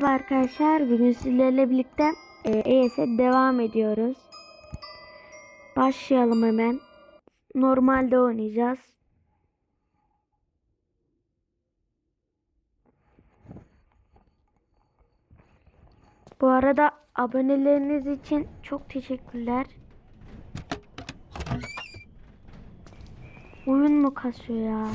Merhaba arkadaşlar. Bugün sizlerle birlikte e, ES'e devam ediyoruz. Başlayalım hemen. Normalde oynayacağız. Bu arada aboneleriniz için çok teşekkürler. Oyun mu kasıyor ya?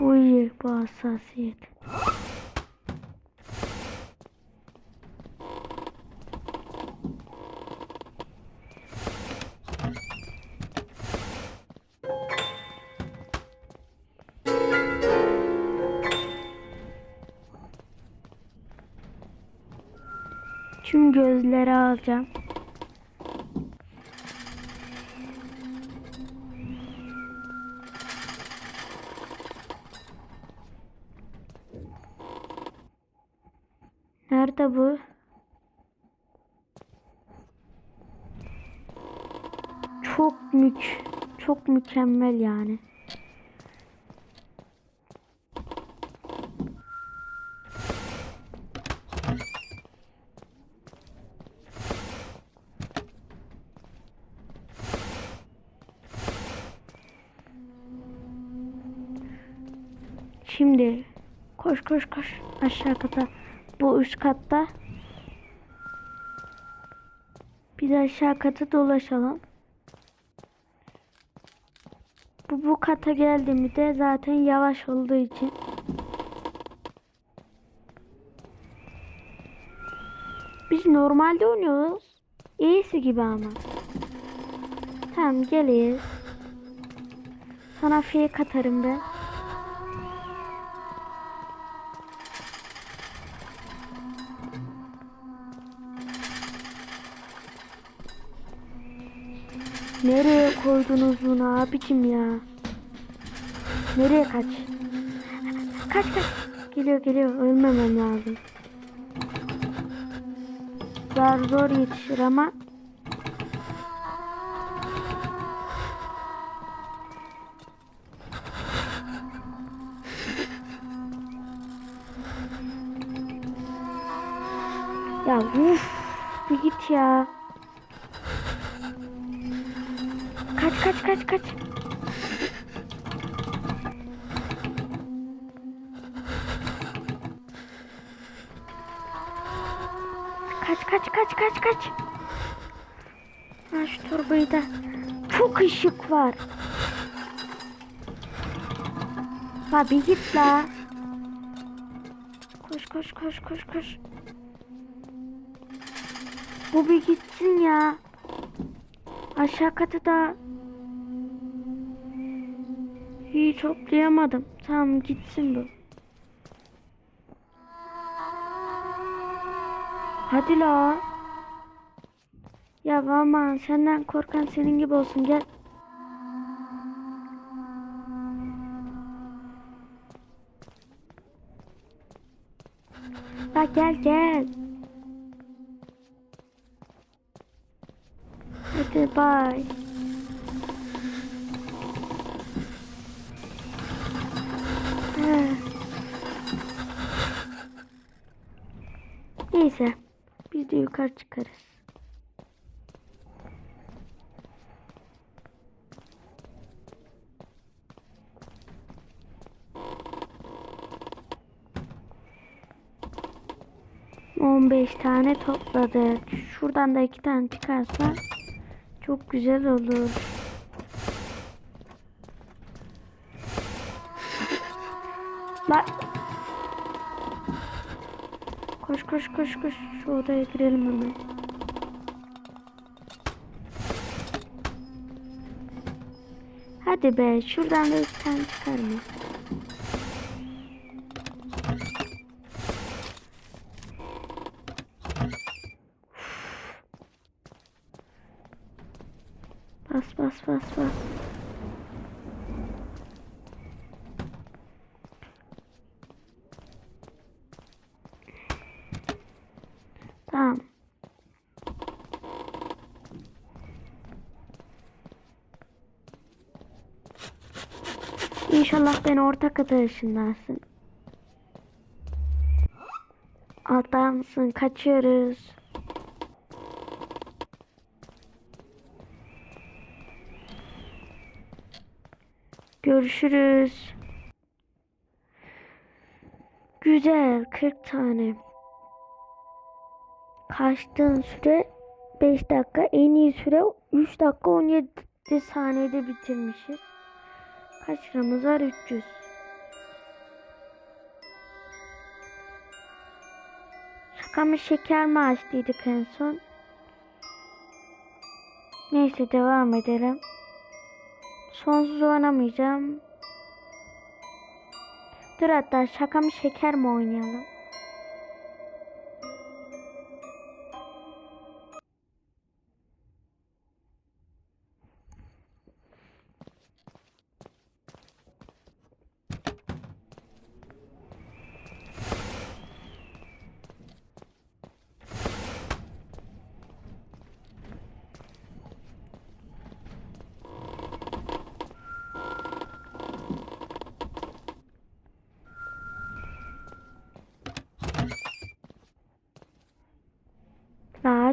Bu iyi bu hassasiyet. Tüm gözleri alacağım. Çok mük çok mükemmel yani. Şimdi koş koş koş aşağı kata. Bu üst katta. Bir de aşağı kata dolaşalım. Bu kata geldi mi de zaten yavaş olduğu için. Biz normalde oynuyoruz. İyisi gibi ama. Tamam geliyiz. Sana fake atarım ben. Nereye koydunuz bunu abicim ya? Nereye kaç? Kaç kaç. Geliyor geliyor. Ölmemem lazım. Zar zor yetişir ama. Ya uf, bir git ya. Kaç kaç kaç kaç. Kaç kaç kaç kaç kaç. Ha şu torbayı da. Çok ışık var. La bir git la. Koş koş koş koş koş. Bu bir gitsin ya. Aşağı katı da iyi toplayamadım. Tamam gitsin bu. Hadi la. Ya aman senden korkan senin gibi olsun gel. La gel gel. Hadi. Ha. Neyse. De yukarı çıkarız. On beş tane topladık. Şuradan da iki tane çıkarsa çok güzel olur. La Koş koş koş koş. Şu odaya girelim hemen. Hadi be şuradan da bir tane çıkar mı? Bas bas bas bas. İnşallah beni orta kata ışınlarsın. Altta mısın? Kaçıyoruz. Görüşürüz. Güzel 40 tane. Kaçtığın süre 5 dakika. En iyi süre 3 dakika 17 saniyede bitirmişiz. Kaç liramız var? 300. Şaka mı şeker mi açtıydık en son? Neyse devam edelim. Sonsuz oynamayacağım. Dur hatta şaka mı şeker mi oynayalım?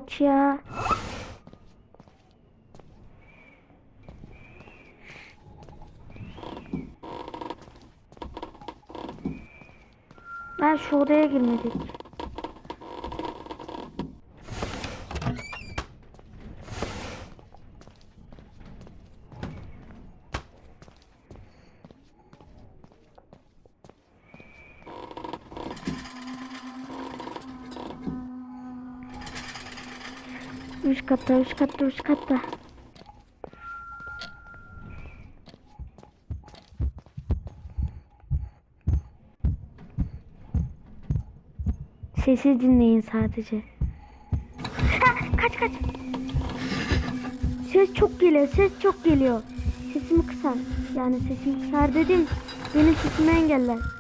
Aç ya. Ben şu odaya. Üst katta, üst katta, üst katta. Sesi dinleyin sadece. Ha, kaç kaç. Ses çok geliyor, ses çok geliyor. Sesimi kısar. Yani sesimi kısar dedim. Benim sesimi engeller.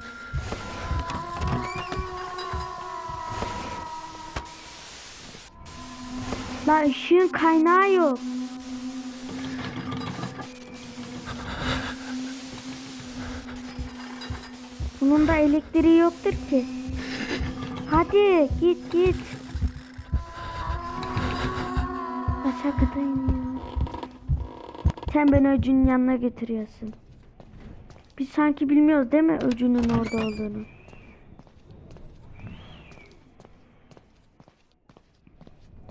La ışığın kaynağı yok. Bunun da elektriği yoktur ki. Hadi git git. Aşağı kata iniyor. Sen beni öcünün yanına götürüyorsun. Biz sanki bilmiyoruz değil mi öcünün orada olduğunu?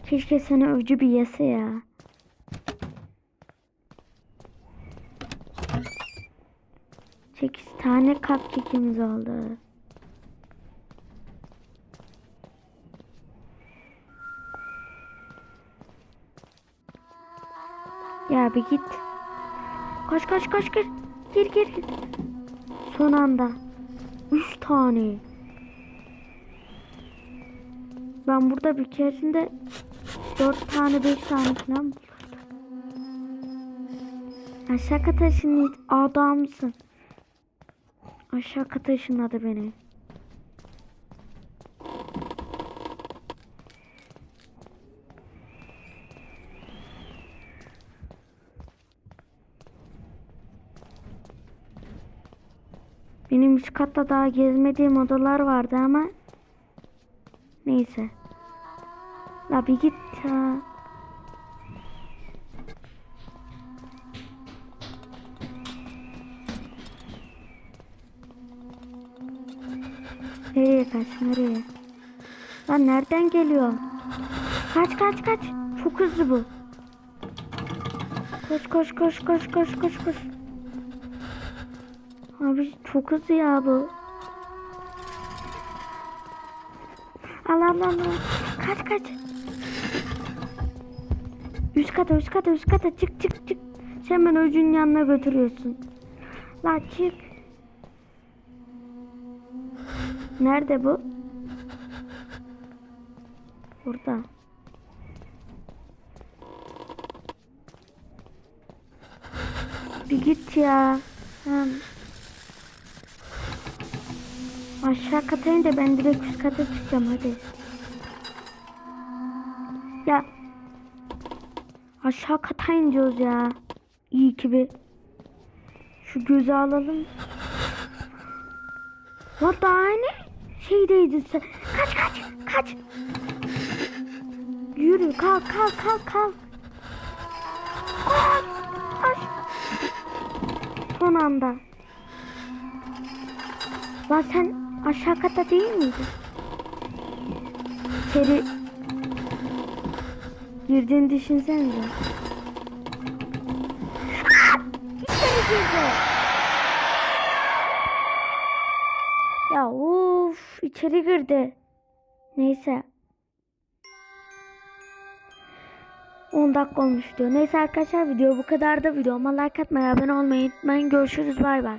Keşke seni öcü bir yese ya. Sekiz tane cupcake'imiz oldu. Ya bir git. Koş koş koş. Gir gir gir. Son anda. Üç tane. Ben burada bir keresinde dört tane beş tane falan buldum. Aşağı kata ışınladı. Adamsın. Aşağı kata ışınladı beni. Benim üst katta daha gezmediğim odalar vardı ama neyse. La bir git Nereye kaç nereye? Lan nereden geliyor? Kaç kaç kaç. Çok hızlı bu. Koş koş koş koş koş koş koş. Abi çok hızlı ya bu. Al al al. al. Kaç kaç. Üst kata üst kata üst kata çık çık çık. Sen beni öcünün yanına götürüyorsun. La çık. Nerede bu? Burada. Bir git ya. Tamam. Aşağı kata in de ben direkt üst kata çıkacağım hadi. Ya. Aşağı kata in diyoruz ya. İyi ki bir. Şu gözü alalım. Lan daha aynı şeydeydin sen. Kaç kaç kaç. Yürü kalk kalk kalk kalk. Koş. Son anda. Lan sen aşağı kata değil miydin? İçeri girdiğini girdi. Ya of içeri girdi. Neyse. 10 dakika olmuş diyor. Neyse arkadaşlar video bu kadar da videoma like atmayı abone olmayı unutmayın. Görüşürüz bay bay.